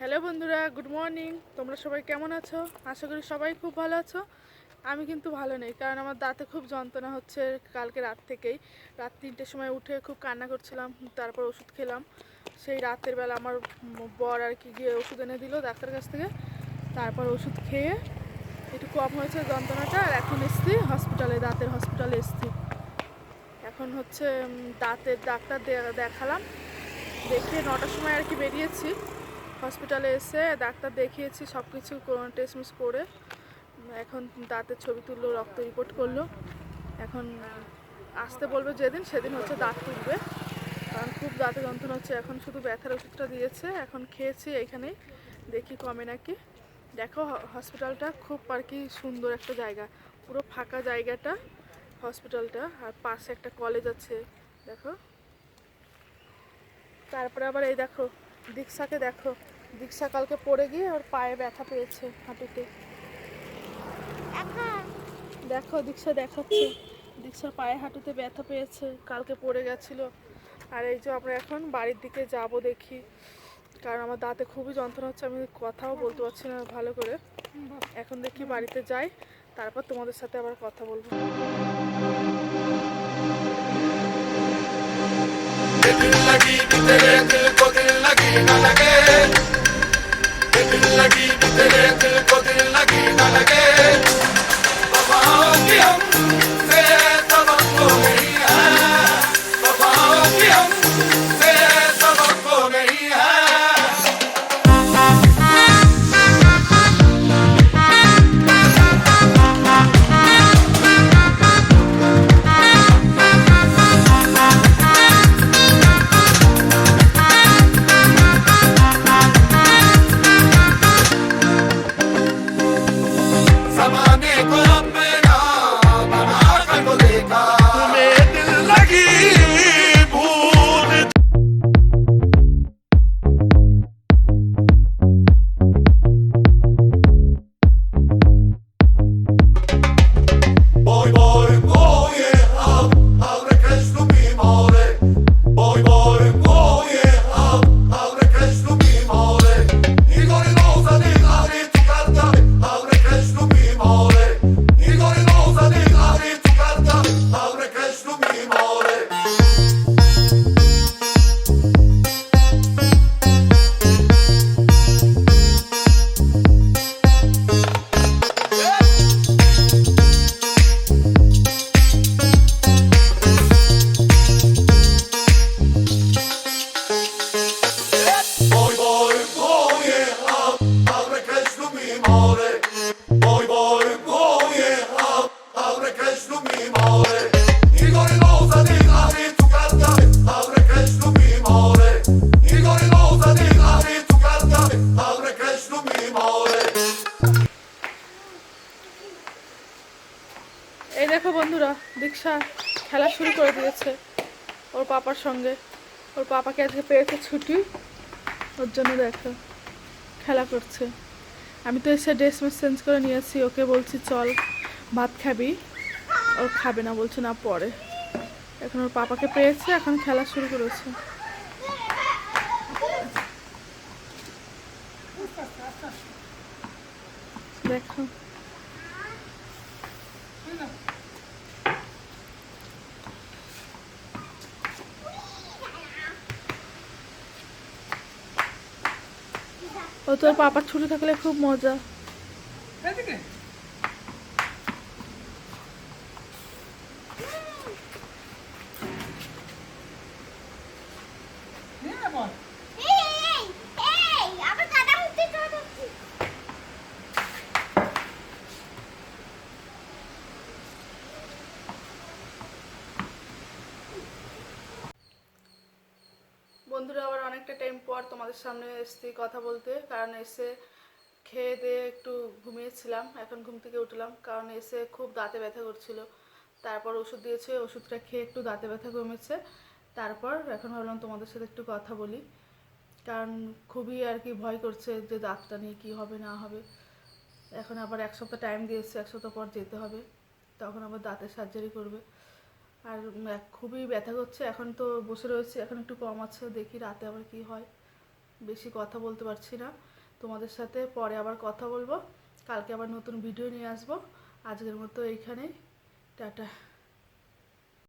Hello বন্ধুরা, good morning. তোমরা সবাই কেমন আছো? আশা করি সবাই খুব ভালো আছো। আমি কিন্তু ভালো নেই, কারণ আমার দাঁতে খুব যন্ত্রণা হচ্ছে কালকে রাত থেকেই। রাত তিনটের সময় উঠে খুব কান্না করছিলাম, তারপর ওষুধ খেলাম। সেই রাতের বেলা আমার বর আর কি গিয়ে ওষুধ এনে দিল ডাক্তার কাছ থেকে। তারপর ওষুধ খেয়ে একটু কম হয়েছে যন্ত্রণাটা, আর এখন এসছি হসপিটালে দাঁতের হসপিটালে এসছি। এখন হচ্ছে দাঁতের ডাক্তার দেখালাম। দেখিয়ে নটার সময় আর কি বেরিয়েছি। হসপিটালে এসে ডাক্তার দেখিয়েছি সব কিছু টেস্ট মিস করে। এখন দাঁতের ছবি তুললো, রক্ত রিপোর্ট করল। এখন আসতে বলবে যেদিন, সেদিন হচ্ছে দাঁত তুলবে। কারণ খুব দাঁতে যন্ত্রণা হচ্ছে, এখন শুধু ব্যথার ওষুধটা দিয়েছে, এখন খেয়েছি এইখানেই দেখি কমে নাকি। দেখো হসপিটালটা খুব আর কি সুন্দর একটা জায়গা। পুরো ফাঁকা জায়গাটা হসপিটালটা, আর পাশে একটা কলেজ আছে, দেখো। তারপরে আবার এই দেখো দীক্ষাকে দেখো। দীক্ষা কালকে পড়ে গিয়ে ওর পায়ে ব্যথা পেয়েছে হাঁটুতে। দেখো, দীক্ষা দেখাচ্ছে। দীক্ষার পায়ে হাঁটুতে ব্যথা পেয়েছে, কালকে পড়ে গেছিল। আর এই যে আমরা এখন বাড়ির দিকে যাব দেখি। কারণ আমার দাঁতে খুবই যন্ত্রণা হচ্ছে, আমি কথাও বলতে পারছি না ভালো করে। এখন দেখি বাড়িতে যাই, তারপর তোমাদের সাথে আবার কথা বলব। दिल न लगे दिल लगी कि तेरे दिल को दिल लगी न लगे খেলা শুরু করে দিয়েছে ওর পাপার সঙ্গে ওর পাপাকে আজকে পেয়েছে ছুটি ওর জন্য দেখো খেলা করছে আমি তো এসে ড্রেস মেস চেঞ্জ করে নিয়েছি ওকে বলছি, চল, ভাত খাবি। ও খাবে না, বলছে, না, পরে। এখন ওর পাপাকে পেয়েছে, এখন খেলা শুরু করেছে। দেখো। ও তোর পাপার ছুটি থাকলে খুব মজা। Yeah, এই এই আবার কাদা মুক্তি চলে যাচ্ছি বন্ধুরা আবার অনেকটা টাইম পর তোমাদের সামনে এসছি কথা বলতে। কারণ এসে খেয়ে দিয়ে একটু ঘুমিয়েছিলাম, এখন ঘুম থেকে উঠলাম। কারণ এসে খুব দাঁতে ব্যথা করছিল। তারপর ওষুধ দিয়েছে, ওষুধটা খেয়ে একটু দাঁতে ব্যথা কমেছে। তারপর এখন ভাবলাম তোমাদের সাথে একটু কথা বলি। কারণ খুবই আর কি ভয় করছে যে দাঁতটা নিয়ে কী হবে, না হবে। এখন আবার এক সপ্তাহ টাইম দিয়েছে, এক সপ্তাহ পর যেতে হবে। তখন আবার দাঁতের সার্জারি করবে। আর খুবই ব্যথা করছে। এখন তো বসে রয়েছে। এখন একটু কম আছে। দেখি রাতে আবার কি হয়। বেশি কথা বলতে পারছি না। তোমাদের সাথে পরে আবার কথা বলব। কালকে আবার নতুন ভিডিও নিয়ে আসব। আজকের মতো এইখানেই। টাটা।